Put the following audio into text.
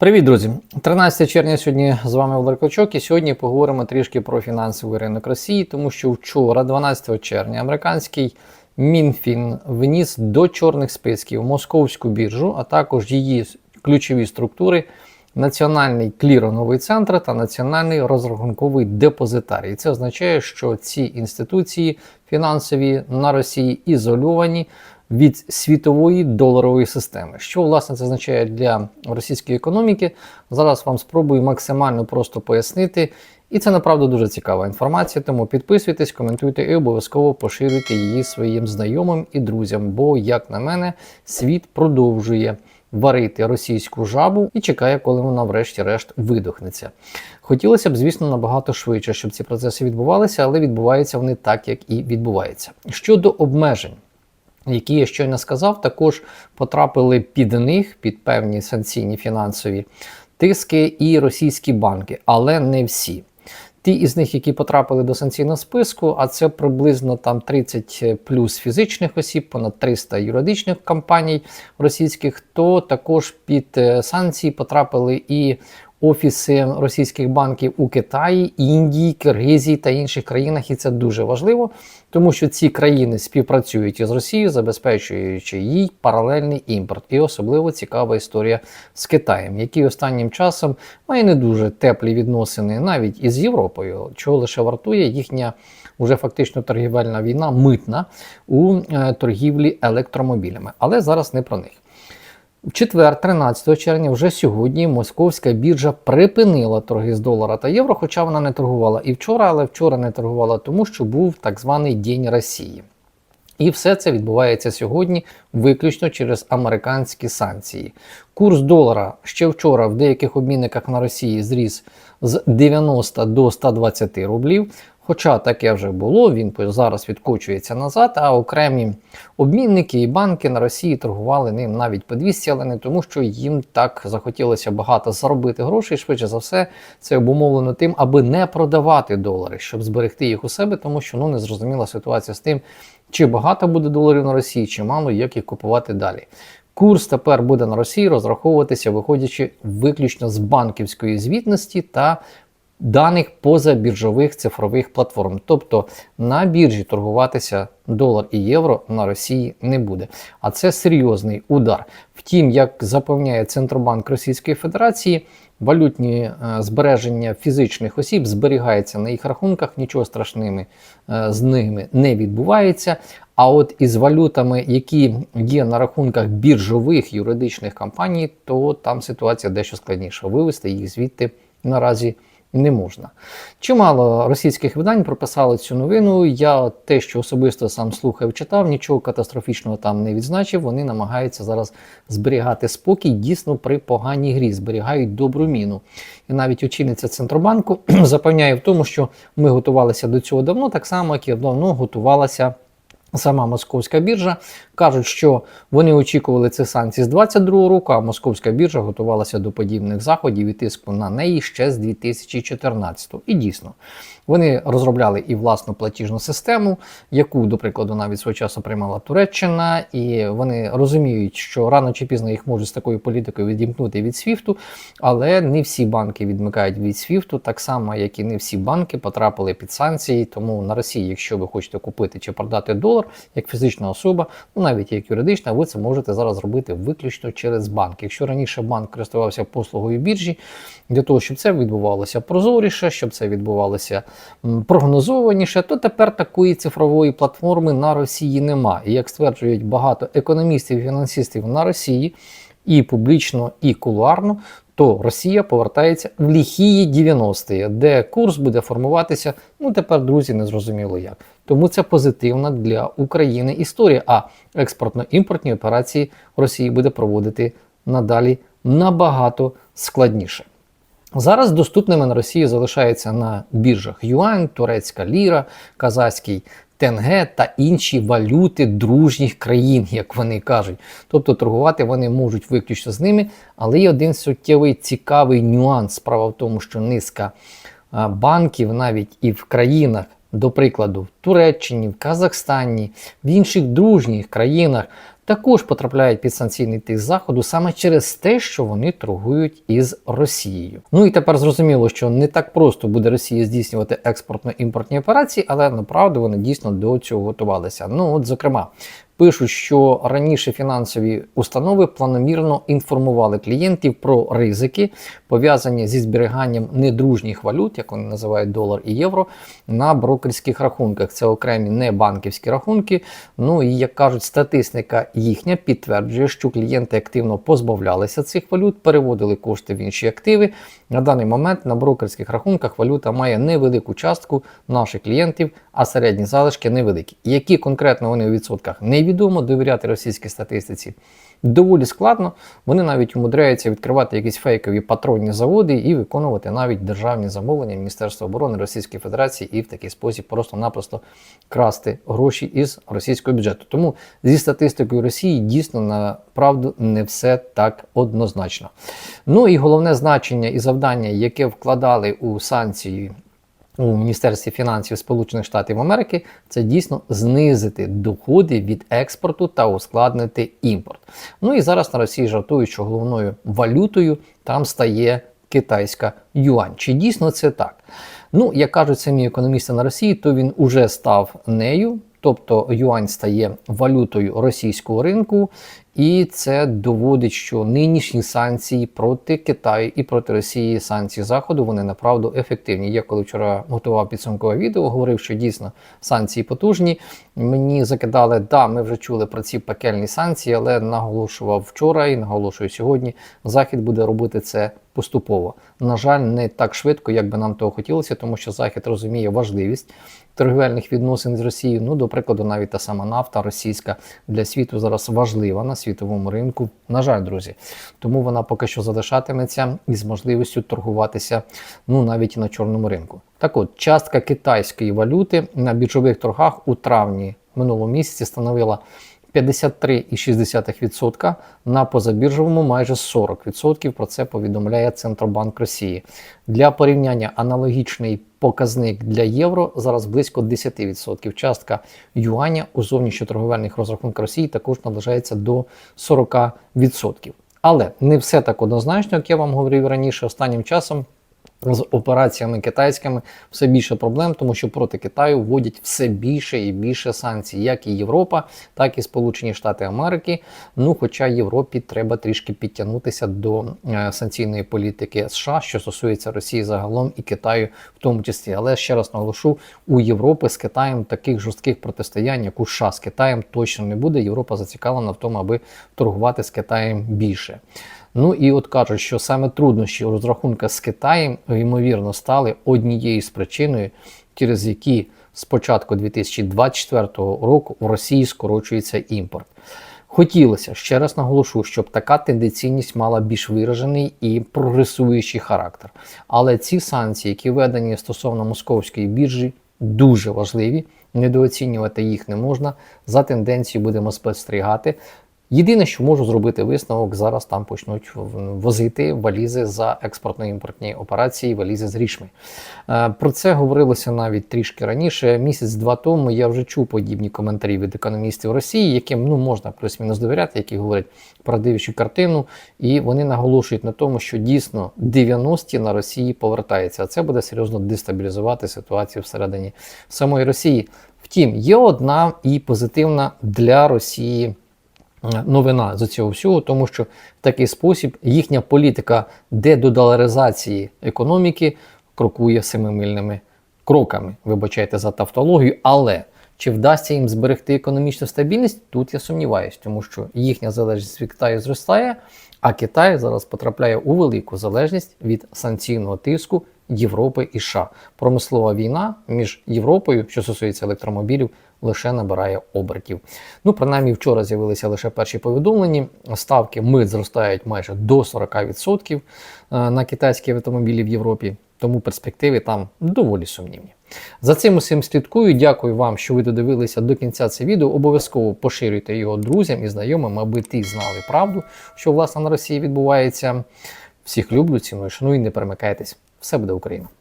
Привіт, друзі! 13 червня сьогодні з вами Володимир Клочок, і сьогодні поговоримо трішки про фінансовий ринок Росії, тому що вчора, 12 червня, американський Мінфін вніс до чорних списків московську біржу, а також її ключові структури. Національний кліронговий центр та національний розрахунковий депозитарій. Це означає, що ці інституції фінансові на Росії ізольовані від світової доларової системи. Що власне це означає для російської економіки? Зараз вам спробую максимально просто пояснити. І це направду дуже цікава інформація. Тому підписуйтесь, коментуйте і обов'язково поширюйте її своїм знайомим і друзям. Бо, як на мене, світ продовжує варити російську жабу і чекає, коли вона, врешті-решт, видохнеться. Хотілося б, звісно, набагато швидше, щоб ці процеси відбувалися, але відбуваються вони так, як і відбуваються. Щодо обмежень які я щойно сказав, також потрапили під них, під певні санкційні фінансові тиски і російські банки, але не всі. Ті із них, які потрапили до санкційного списку, а це приблизно там 30 плюс фізичних осіб, понад 300 юридичних компаній російських, то також під е, санкції потрапили і офіси російських банків у Китаї, Індії, Киргизії та інших країнах, і це дуже важливо, тому що ці країни співпрацюють із Росією, забезпечуючи їй паралельний імпорт. І особливо цікава історія з Китаєм, який останнім часом має не дуже теплі відносини навіть із Європою, чого лише вартує їхня. Уже фактично торгівельна війна митна у е, торгівлі електромобілями, але зараз не про них. В четвер, 13 червня, вже сьогодні московська біржа припинила торги з долара та євро, хоча вона не торгувала і вчора, але вчора не торгувала тому, що був так званий День Росії. І все це відбувається сьогодні виключно через американські санкції. Курс долара ще вчора в деяких обмінниках на Росії зріс з 90 до 120 рублів. Хоча таке вже було, він зараз відкочується назад, а окремі обмінники і банки на Росії торгували ним навіть по 200, але не тому, що їм так захотілося багато заробити грошей. Швидше за все, це обумовлено тим, аби не продавати долари, щоб зберегти їх у себе, тому що ну незрозуміла ситуація з тим, чи багато буде доларів на Росії, чи мало, як їх купувати далі. Курс тепер буде на Росії розраховуватися, виходячи виключно з банківської звітності та даних позабіржових цифрових платформ. Тобто на біржі торгуватися долар і євро на Росії не буде. А це серйозний удар. Втім, як запевняє Центробанк Російської Федерації, валютні е, збереження фізичних осіб зберігаються на їх рахунках, нічого страшними е, з ними не відбувається. А от із валютами, які є на рахунках біржових юридичних компаній, то там ситуація дещо складніша. Вивести їх звідти наразі не можна. Чимало російських видань прописали цю новину. Я те, що особисто сам слухав, читав, нічого катастрофічного там не відзначив. Вони намагаються зараз зберігати спокій, дійсно при поганій грі, зберігають добру міну. І навіть очільниця Центробанку запевняє в тому, що ми готувалися до цього давно, так само, як і давно готувалася. Сама московська біржа кажуть, що вони очікували цих санкцій з 22 року, а московська біржа готувалася до подібних заходів і тиску на неї ще з 2014 І дійсно, вони розробляли і власну платіжну систему, яку, до прикладу, навіть свого часу приймала Туреччина, і вони розуміють, що рано чи пізно їх можуть з такою політикою відімкнути від СВІФТу, але не всі банки відмикають від СВІФТу, так само, як і не всі банки потрапили під санкції. Тому на Росії, якщо ви хочете купити чи продати долар як фізична особа, ну навіть як юридична, ви це можете зараз зробити виключно через банк. Якщо раніше банк користувався послугою біржі, для того, щоб це відбувалося прозоріше, щоб це відбувалося прогнозованіше, то тепер такої цифрової платформи на Росії нема. І як стверджують багато економістів і фінансистів на Росії, і публічно, і кулуарно, то Росія повертається в ліхії 90-ті, де курс буде формуватися, ну тепер, друзі, не зрозуміло як. Тому це позитивна для України історія. А експортно-імпортні операції Росії буде проводити надалі набагато складніше. Зараз доступними на Росії залишаються на біржах юань, турецька ліра, казахський тенге та інші валюти дружніх країн, як вони кажуть. Тобто торгувати вони можуть виключно з ними, але є один суттєвий цікавий нюанс. Справа в тому, що низка банків навіть і в країнах, до прикладу, в Туреччині, в Казахстані, в інших дружніх країнах також потрапляють під санкційний тиск заходу саме через те, що вони торгують із Росією. Ну і тепер зрозуміло, що не так просто буде Росія здійснювати експортно-імпортні операції, але направду вони дійсно до цього готувалися. Ну, от, зокрема. Пишуть, що раніше фінансові установи планомірно інформували клієнтів про ризики, пов'язані зі зберіганням недружніх валют, як вони називають долар і євро, на брокерських рахунках. Це окремі небанківські рахунки. Ну і як кажуть, статистика їхня підтверджує, що клієнти активно позбавлялися цих валют, переводили кошти в інші активи. На даний момент на брокерських рахунках валюта має невелику частку наших клієнтів, а середні залишки невеликі. Які конкретно вони у відсотках невідомо, довіряти російській статистиці доволі складно. Вони навіть умудряються відкривати якісь фейкові патронні заводи і виконувати навіть державні замовлення Міністерства оборони Російської Федерації і в такий спосіб просто-напросто красти гроші із російського бюджету. Тому зі статистикою Росії дійсно на правду не все так однозначно. Ну і головне значення і завдання, яке вкладали у санкції у Міністерстві фінансів Сполучених Штатів Америки це дійсно знизити доходи від експорту та ускладнити імпорт. Ну і зараз на Росії жартують, що головною валютою там стає китайська юань. Чи дійсно це так? Ну, як кажуть самі економісти на Росії, то він уже став нею. Тобто юань стає валютою російського ринку, і це доводить, що нинішні санкції проти Китаю і проти Росії санкції Заходу вони направду ефективні. Я коли вчора готував підсумкове відео, говорив, що дійсно санкції потужні. Мені закидали, да, ми вже чули про ці пекельні санкції, але наголошував вчора і наголошую сьогодні. Захід буде робити це поступово. На жаль, не так швидко, як би нам того хотілося, тому що Захід розуміє важливість торгівельних відносин з Росією. Ну, до прикладу, навіть та сама нафта російська для світу зараз важлива на світовому ринку. На жаль, друзі. Тому вона поки що залишатиметься із можливістю торгуватися ну навіть і на чорному ринку. Так от, частка китайської валюти на біржових торгах у травні минулого місяці становила 53,6% на позабіржовому майже 40%. Про це повідомляє Центробанк Росії. Для порівняння аналогічний показник для євро зараз близько 10%. Частка юаня у зовнішньоторговельних розрахунках Росії також наближається до 40%. Але не все так однозначно, як я вам говорив раніше, останнім часом з операціями китайськими все більше проблем, тому що проти Китаю вводять все більше і більше санкцій, як і Європа, так і Сполучені Штати Америки. Ну, хоча Європі треба трішки підтягнутися до е, санкційної політики США, що стосується Росії загалом і Китаю, в тому числі. Але ще раз наголошу, у Європи з Китаєм таких жорстких протистоянь, як у США з Китаєм, точно не буде. Європа зацікавлена в тому, аби торгувати з Китаєм більше. Ну і от кажуть, що саме труднощі у розрахунках з Китаєм, ймовірно, стали однією з причиною, через які з початку 2024 року в Росії скорочується імпорт. Хотілося ще раз наголошу, щоб така тенденційність мала більш виражений і прогресуючий характер. Але ці санкції, які введені стосовно московської біржі, дуже важливі. Недооцінювати їх не можна. За тенденцією будемо спостерігати. Єдине, що можу зробити висновок, зараз там почнуть возити валізи за експортно-імпортні операції, валізи з річми. Е, про це говорилося навіть трішки раніше. Місяць-два тому я вже чув подібні коментарі від економістів Росії, яким ну можна плюс-мінус довіряти, які говорять про правдивішу картину, і вони наголошують на тому, що дійсно 90-ті на Росії повертаються. А це буде серйозно дестабілізувати ситуацію всередині самої Росії. Втім, є одна і позитивна для Росії новина з цього всього, тому що в такий спосіб їхня політика дедодоларизації економіки крокує семимильними кроками. Вибачайте за тавтологію, але чи вдасться їм зберегти економічну стабільність? Тут я сумніваюся, тому що їхня залежність від Китаю зростає, а Китай зараз потрапляє у велику залежність від санкційного тиску Європи і США. Промислова війна між Європою, що стосується електромобілів, лише набирає обертів. Ну, принаймні, вчора з'явилися лише перші повідомлення. Ставки мит зростають майже до 40% е, на китайські автомобілі в Європі, тому перспективи там доволі сумнівні. За цим усім слідкую. Дякую вам, що ви додивилися до кінця це відео. Обов'язково поширюйте його друзям і знайомим, аби ті знали правду, що власне на Росії відбувається. Всіх люблю, ціную, шаную, не перемикайтесь. Все буде Україна!